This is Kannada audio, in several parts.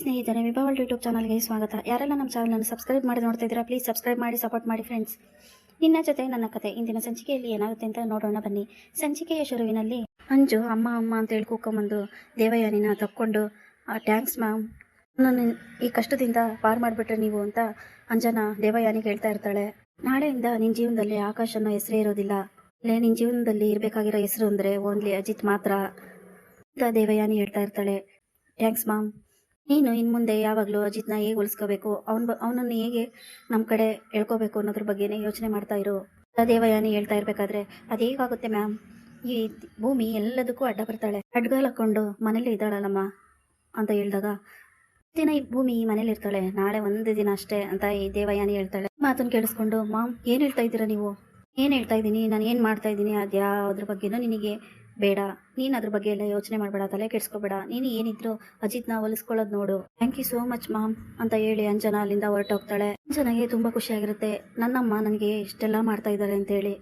ಸ್ನೇಹಿತರೆ, ವಿಭಾವಲ್ ಯೂಟ್ಯೂಬ್ ಚಾನಲ್ಗೆ ಸ್ವಾಗತ. ಯಾರೆಲ್ಲ ನಮ್ಮ ಚಾನಲನ್ನು ಸಬ್ಸ್ಕ್ರೈಬ್ ಮಾಡಿ ನೋಡ್ತಾ ಇದ್ದೀರಾ ಪ್ಲೀಸ್ ಸಬ್ಸ್ಕ್ರೈಬ್ ಮಾಡಿ ಸಪೋರ್ಟ್ ಮಾಡಿ ಫ್ರೆಂಡ್ಸ್ ನಿನ್ನ ಜೊತೆ ನನ್ನ ಕತೆ. ಇಂದಿನ ಸಂಚಿಕೆಯಲ್ಲಿ ಏನಾಗುತ್ತೆ ಅಂತ ನೋಡೋಣ ಬನ್ನಿ. ಸಂಚಿಕೆಯ ಶುರುವಿನಲ್ಲಿ ಅಂಜು ಅಮ್ಮ ಅಮ್ಮ ಅಂತ ಹೇಳಿ ಕೂಕೊಂಬಂದು ದೇವಯಾನಿನ ತಕ್ಕೊಂಡು ಟ್ಯಾಂಕ್ಸ್ ಮ್ಯಾಮ್ ನಾನು ಈ ಕಷ್ಟದಿಂದ ಪಾರ್ ಮಾಡಿಬಿಟ್ರೆ ನೀವು ಅಂತ ಅಂಜನ ದೇವಯಾನಿಗೆ ಹೇಳ್ತಾ ಇರ್ತಾಳೆ. ನಾಳೆಯಿಂದ ನಿನ್ನ ಜೀವನದಲ್ಲಿ ಆಕಾಶ ಅನ್ನೋ ಹೆಸರೇ ಇರೋದಿಲ್ಲ. ಲೇ ನಿನ್ನ ಜೀವನದಲ್ಲಿ ಇರಬೇಕಾಗಿರೋ ಹೆಸರು ಅಂದರೆ ಓನ್ಲಿ ಅಜಿತ್ ಮಾತ್ರ ಅಂತ ದೇವಯಾನಿ ಹೇಳ್ತಾ ಇರ್ತಾಳೆ. ಥ್ಯಾಂಕ್ಸ್ ಮಾಮ್ ನೀನು ಇನ್ ಮುಂದೆ ಯಾವಾಗಲೂ ಅಜಿತ್ನ ಹೇಗೆ ಉಳಿಸ್ಕೋಬೇಕು ಅವನ ಅವನನ್ನು ಹೇಗೆ ನಮ್ಮ ಕಡೆ ಹೇಳ್ಕೋಬೇಕು ಅನ್ನೋದ್ರ ಬಗ್ಗೆನೇ ಯೋಚನೆ ಮಾಡ್ತಾ ಇರು. ದೇವಯಾನಿ ಹೇಳ್ತಾ ಇರಬೇಕಾದ್ರೆ ಅದು ಹೇಗಾಗುತ್ತೆ ಮ್ಯಾಮ್? ಈ ಭೂಮಿ ಎಲ್ಲದಕ್ಕೂ ಅಡ್ಡ ಬರ್ತಾಳೆ. ಅಡ್ಗಾಲ್ ಹಾಕೊಂಡು ಮನೇಲಿ ಇದ್ದಾಳಲ್ಲಮ್ಮ ಅಂತ ಹೇಳಿದಾಗ ದಿನ ಈ ಭೂಮಿ ಮನೇಲಿ ಇರ್ತಾಳೆ, ನಾಳೆ ಒಂದು ದಿನ ಅಷ್ಟೇ ಅಂತ ಈ ದೇವಯಾನಿ ಹೇಳ್ತಾಳೆ. ಮಾತನ್ನು ಕೇಳಿಸ್ಕೊಂಡು, ಮಾಮ್, ಏನು ಹೇಳ್ತಾ ಇದ್ದೀರಾ ನೀವು? ಏನು ಹೇಳ್ತಾ ಇದ್ದೀನಿ? ನಾನು ಏನು ಮಾಡ್ತಾ ಇದ್ದೀನಿ? ಅದ್ಯಾವುದ್ರ ಬಗ್ಗೆನೂ ನಿನಗೆ ಬೇಡ. ನೀನ್ ಅದ್ರ ಬಗ್ಗೆ ಎಲ್ಲ ಯೋಚನೆ ಮಾಡಬೇಡ, ತಲೆ ಕೆಡಿಸ್ಕೋಬೇಡ. ನೀನು ಏನಿದ್ರು ಅಜಿತ್ನ ಒಲಿಸ್ಕೊಳ್ಳೋದು ನೋಡು. Thank you so much mom ಅಂತ ಹೇಳಿ ಅಂಜನ ಅಲ್ಲಿಂದ ಹೊರಟೋಗ್ತಾಳೆ ಅಂಜನಗೆ ತುಂಬ ಖುಷಿಯಾಗಿರುತ್ತೆ ನನ್ನಮ್ಮ ನನಗೆ ಇಷ್ಟೆಲ್ಲ ಮಾಡ್ತಾ ಇದ್ದಾರೆ ಅಂತೇಳಿ.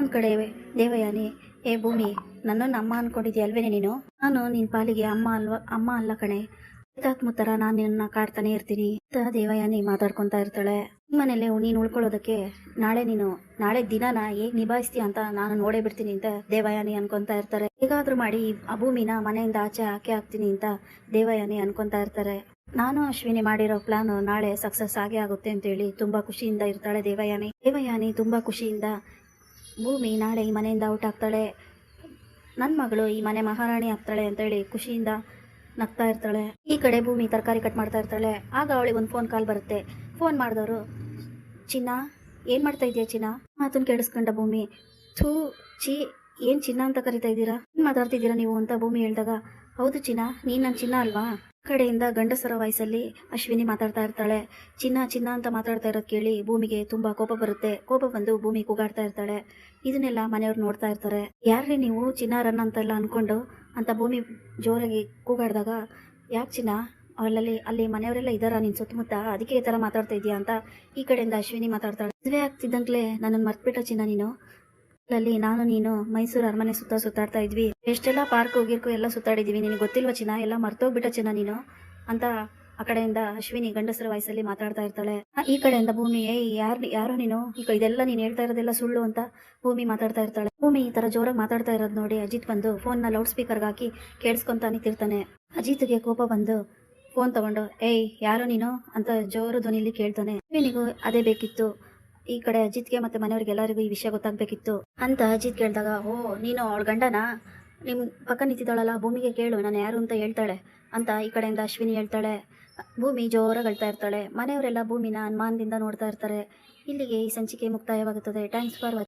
ಒಂದ್ ಕಡೆ ದೇವಯಾನಿ, ಏ ಭೂಮಿ, ನನ್ನನ್ನು ಅಮ್ಮ ಅನ್ಕೊಂಡಿದ್ಯಾ ಅಲ್ವೇನೆ ನೀನು? ನಾನು ನಿನ್ ಪಾಲಿಗೆ ಅಮ್ಮ ಅಲ್ವಾ, ಅಮ್ಮ ಅಲ್ಲ ಕಣೆ. ಥರ ನಾನು ನಿನ್ನ ಕಾಡ್ತಾನೆ ಇರ್ತೀನಿ. ಅಂತ ದೇವಯಾನಿ ಮಾತಾಡ್ಕೊಂತ ಇರ್ತಾಳೆ. ಮನೇಲೆ ನೀನು ಉಳ್ಕೊಳ್ಳೋದಕ್ಕೆ ನಾಳೆ ನೀನು, ನಾಳೆ ದಿನನ ಹೇಗ್ ನಿಭಾಯಿಸ್ತೀಯ ಅಂತ ನಾನು ನೋಡೇ ಬಿಡ್ತೀನಿ ಅಂತ ದೇವಯಾನಿ ಅನ್ಕೊಂತಾ ಇರ್ತಾರೆ. ಹೇಗಾದ್ರೂ ಮಾಡಿ ಆ ಭೂಮಿನ ಮನೆಯಿಂದ ಆಚೆ ಹಾಕಿ ಹಾಕ್ತೀನಿ ಅಂತ ದೇವಯಾನಿ ಅನ್ಕೊಂತಾ ಇರ್ತಾರೆ. ನಾನು ಅಶ್ವಿನಿ ಮಾಡಿರೋ ಪ್ಲಾನ್ ನಾಳೆ ಸಕ್ಸಸ್ ಆಗೇ ಆಗುತ್ತೆ ಅಂತೇಳಿ ತುಂಬಾ ಖುಷಿಯಿಂದ ಇರ್ತಾಳೆ ದೇವಯಾನಿ ದೇವಯಾನಿ ತುಂಬಾ ಖುಷಿಯಿಂದ ಭೂಮಿ ನಾಳೆ ಈ ಮನೆಯಿಂದ ಔಟ್ ಆಗ್ತಾಳೆ. ನನ್ನ ಮಗಳು ಈ ಮನೆ ಮಹಾರಾಣಿ ಆಗ್ತಾಳೆ ಅಂತೇಳಿ ಖುಷಿಯಿಂದ ನಗ್ತಾ ಇರ್ತಾಳೆ. ಈ ಕಡೆ ಭೂಮಿ ತರಕಾರಿ ಕಟ್ ಮಾಡ್ತಾ ಇರ್ತಾಳೆ. ಆಗ ಅವಳಿಗೆ ಒಂದು ಫೋನ್ ಕಾಲ್ ಬರುತ್ತೆ. ಫೋನ್ ಮಾಡಿದವರು, ಚಿನ್ನ, ಏನು ಮಾಡ್ತಾ ಇದೆಯಾ ಚಿನ್ನ? ಮಾತನ್ನು ಕೇಳಿಸ್ಕೊಂಡ ಭೂಮಿ, ಥೂ ಚಿ ಏನು ಚಿನ್ನ ಅಂತ ಕರಿತಾ ಇದ್ದೀರಾ? ಏನ್ ಮಾತಾಡ್ತಿದ್ದೀರಾ ನೀವು ಅಂತ ಭೂಮಿ ಹೇಳಿದಾಗ, ಹೌದು ಚಿನ್ನ, ನೀನು ನನ್ನ ಚಿನ್ನ ಅಲ್ವಾ? ಕಡೆಯಿಂದ ಗಂಡಸರ ವಯಸ್ಸಲ್ಲಿ ಅಶ್ವಿನಿ ಮಾತಾಡ್ತಾ ಇರ್ತಾಳೆ. ಚಿನ್ನ ಚಿನ್ನ ಅಂತ ಮಾತಾಡ್ತಾ ಇರೋದು ಕೇಳಿ ಭೂಮಿಗೆ ತುಂಬಾ ಕೋಪ ಬರುತ್ತೆ. ಕೋಪ ಬಂದು ಭೂಮಿ ಕೂಗಾಡ್ತಾ ಇರ್ತಾಳೆ. ಇದನ್ನೆಲ್ಲ ಮನೆಯವ್ರು ನೋಡ್ತಾ ಇರ್ತಾರೆ. ಯಾರ್ರಿ ನೀವು ಚಿನ್ನಾರನ್ನ ಅಂತೆಲ್ಲ ಅನ್ಕೊಂಡು ಅಂತ ಭೂಮಿ ಜೋರಾಗಿ ಕೂಗಾಡಿದಾಗ, ಯಾಕೆ ಚಿನ್ನ? ಅವಳಲ್ಲಿ, ಅಲ್ಲಿ ಮನೆಯವರೆಲ್ಲ ಇದ್ದಾರಾ? ನಿನ್ನ ಸುತ್ತಮುತ್ತ ಅದಕ್ಕೆ ಈ ಥರ ಮಾತಾಡ್ತಾ ಇದೀಯಾ ಅಂತ ಈ ಕಡೆಯಿಂದ ಅಶ್ವಿನಿ ಮಾತಾಡ್ತಾಳೆ. ಮದುವೆ ಆಗ್ತಿದ್ದಂಗ್ಲೇ ನನ್ನನ್ನು ಮರ್ತ್ಬಿಟ್ಟ ಚಿನ್ನ ನೀನು? ಅಲ್ಲಿ ನಾನು, ನೀನು ಮೈಸೂರು ಅರಮನೆ ಸುತ್ತ ಸುತ್ತಾಡ್ತಾ ಇದ್ವಿ. ಎಷ್ಟೆಲ್ಲ ಪಾರ್ಕ್ ಗಿರ್ಕು ಎಲ್ಲ ಸುತ್ತಾಡಿದ್ವಿ. ನಿನಗೆ ಗೊತ್ತಿಲ್ವ ಚಿನ್ನ? ಎಲ್ಲ ಮರ್ತೋಗ್ಬಿಟ್ಟ ಚಿನ್ನ ನೀನು? ಅಂತ ಆ ಕಡೆಯಿಂದ ಅಶ್ವಿನಿ ಗಂಡಸರ ವಯಸ್ಸಲ್ಲಿ ಮಾತಾಡ್ತಾ ಇರ್ತಾಳೆ. ಈ ಕಡೆಯಿಂದ ಭೂಮಿ, ಏಯ್, ಯಾರು ಯಾರೋ ನೀನು? ಈಗ ಇದೆಲ್ಲ ನೀನು ಹೇಳ್ತಾ ಇರೋದೆಲ್ಲ ಸುಳ್ಳು ಅಂತ ಭೂಮಿ ಮಾತಾಡ್ತಾ ಇರ್ತಾಳೆ. ಭೂಮಿ ಈ ತರ ಜೋರಾಗಿ ಮಾತಾಡ್ತಾ ಇರೋದು ನೋಡಿ ಅಜಿತ್ ಬಂದು ಫೋನ್ನ ಲೌಡ್ ಸ್ಪೀಕರ್ ಹಾಕಿ ಕೇಳಿಸ್ಕೊಂತ ನಿಂತಿರ್ತಾನೆ. ಅಜಿತ್ಗೆ ಕೋಪ ಬಂದು ಫೋನ್ ತಗೊಂಡು, ಏಯ್, ಯಾರು ನೀನು? ಅಂತ ಜೋರು ಧ್ವನಿಲಿ ಕೇಳ್ತಾನೆ. ಅಶ್ವಿನಿಗೂ ಅದೇ ಬೇಕಿತ್ತು. ಈ ಕಡೆ ಅಜಿತ್ಗೆ ಮತ್ತೆ ಮನೆಯವ್ರಿಗೆ ಎಲ್ಲರಿಗೂ ಈ ವಿಷಯ ಗೊತ್ತಾಗ್ಬೇಕಿತ್ತು ಅಂತ ಅಜಿತ್ ಕೇಳಿದಾಗ, ಓ, ನೀನು ಅವಳ ಗಂಡನ? ನಿಮ್ ಪಕ್ಕ ನಿಂತಿದ್ದಾಳಲ್ಲ, ಭೂಮಿಗೆ ಕೇಳು, ನಾನು ಯಾರು ಅಂತ ಹೇಳ್ತಾಳೆ ಅಂತ ಈ ಕಡೆಯಿಂದ ಅಶ್ವಿನಿ ಹೇಳ್ತಾಳೆ. ಭೂಮಿ ಜೋರಾಗಳ್ತಾ ಇರ್ತಾಳೆ. ಮನೆಯವರೆಲ್ಲ ಭೂಮಿನ ಅನುಮಾನದಿಂದ ನೋಡ್ತಾ ಇರ್ತಾರೆ. ಇಲ್ಲಿಗೆ ಈ ಸಂಚಿಕೆ ಮುಕ್ತಾಯವಾಗುತ್ತದೆ. Thanks for